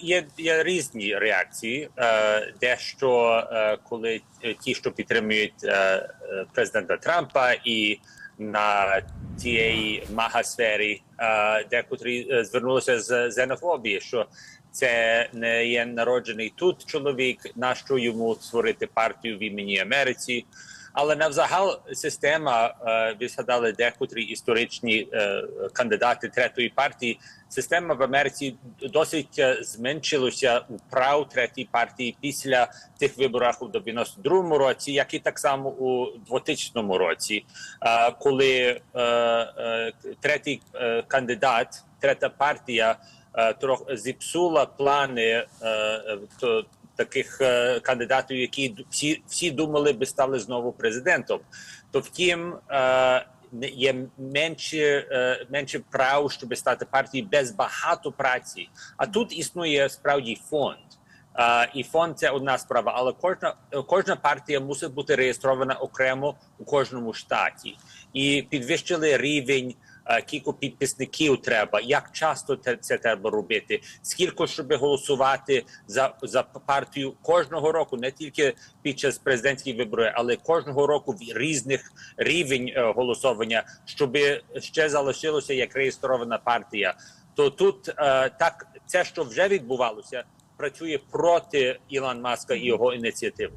Є, є різні реакції. Е, дещо е, коли ті, що підтримують е, е, президента Трампа, і на тієї мага-сфері, е, декотрі е, звернулися з xenoфобії, що це не є народжений тут чоловік, нащо йому створити партію в імені Америці. Але навзагал система, е, ви згадали декотрі історичні е, кандидати третьої партії. Система в Америці досить е, зменшилася у прав третій партії після тих виборів у 92-му році, як і так само у 2000 році, коли третій кандидат, третя партія трохи зіпсула плани таких е, кандидатів, які всі, всі думали би стали знову президентом. То втім, е, є менше, менше прав, щоб стати партією без багато праці. А тут існує справді фонд. Е, і фонд це одна справа, але кожна кожна партія мусить бути реєстрована окремо у кожному штаті і підвищили рівень. Е, Кілька підписників треба, як часто це треба робити, скільки щоб голосувати за, за партію кожного року, не тільки під час президентських виборів, але кожного року в різних рівень е, голосування, щоб ще залишилося як реєстрована партія. То тут е, так це, що вже відбувалося, працює проти Ілон Маска і його ініціатив.